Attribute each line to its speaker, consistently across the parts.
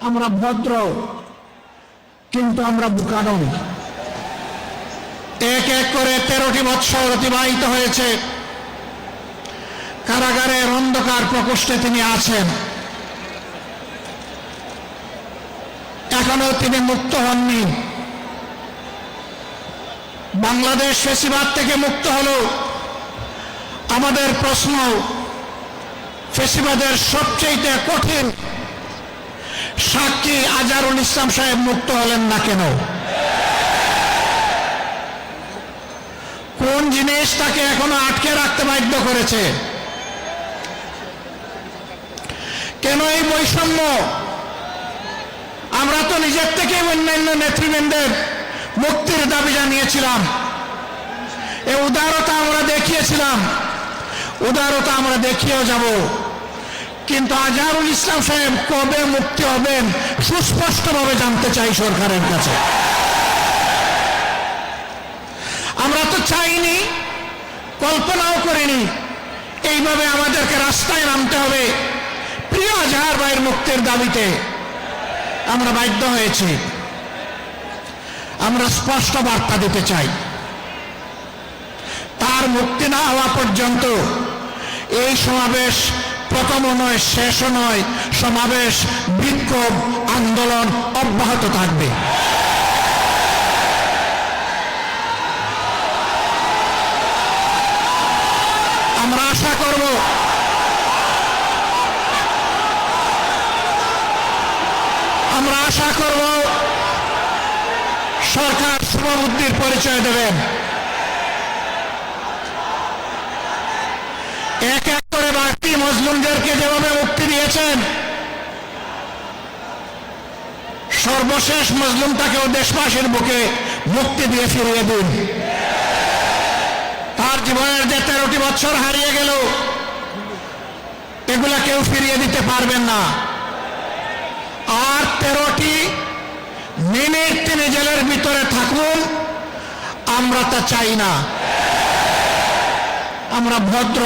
Speaker 1: আমরা ভদ্র, কিন্তু আমরা বোকা এক এক করে তেরোটি বৎসর অতিবাহিত হয়েছে। কারাগারের অন্ধকার প্রকোষ্ঠে তিনি আছেন। এখনও তিনি মুক্ত হননি। বাংলাদেশ ফেসিবাদ থেকে মুক্ত হলো। আমাদের প্রশ্ন, ফেসিবাদের সবচেয়ে কঠিন সাক্ষী আজারুল ইসলাম সাহেব মুক্ত হলেন না কেন? কোন জিনিস তাকে এখনও আটকে রাখতে বাধ্য করেছে? কেন এই বৈষম্য? আমরা তো নিজের থেকে অন্যান্য নেতৃবৃন্দের মুক্তির দাবি জানিয়েছিলাম। এ উদারতা আমরা দেখিয়েছিলাম। উদারতা আমরা দেখিয়েও যাব। কিন্তু আজহারুল ইসলাম সাহেব কবে মুক্তি হবেন সুস্পষ্টভাবে জানতে চাই সরকারের কাছে। আমরা তো চাইনি, কল্পনাও করিনি, এইভাবে আমাদেরকে রাস্তায় নামতে হবে প্রিয় আজহার ভাইয়ের মুক্তির দাবিতে। আমরা বাধ্য হয়েছি। আমরা স্পষ্ট বার্তা দিতে চাই। তার মুক্তি না হওয়া পর্যন্ত এই সমাবেশ প্রথমও নয়, শেষও নয়। সমাবেশ, বিক্ষোভ, আন্দোলন অব্যাহত থাকবে। আমরা আশা করব আমরা আশা করব সরকার শুভবুদ্ধির পরিচয় দেবেন। এক এক সর্বশেষ মজলুমটাকেও দেশবাসীর বুকে মুক্তি দিয়ে ফিরিয়ে দিন। তার জীবনের যে তেরোটি বছর হারিয়ে গেল, এগুলা কেউ ফিরিয়ে দিতে পারবেন না। আর তেরোটি মিনিট তিনি জেলের ভিতরে থাকুন, আমরা তা চাই না। আমরা ভদ্র,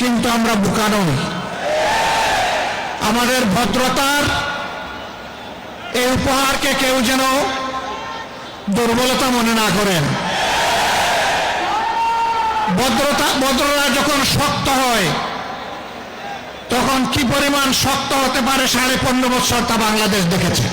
Speaker 1: কিন্তু আমরা বোকা নই। আমাদের ভদ্রতার এই উপহারকে কেউ যেন দুর্বলতা মনে না করেন। ভদ্রতা, ভদ্ররা যখন শক্ত হয়, তখন কি পরিমাণ শক্ত হতে পারে সাড়ে পনেরো বছর তা বাংলাদেশ দেখেছে।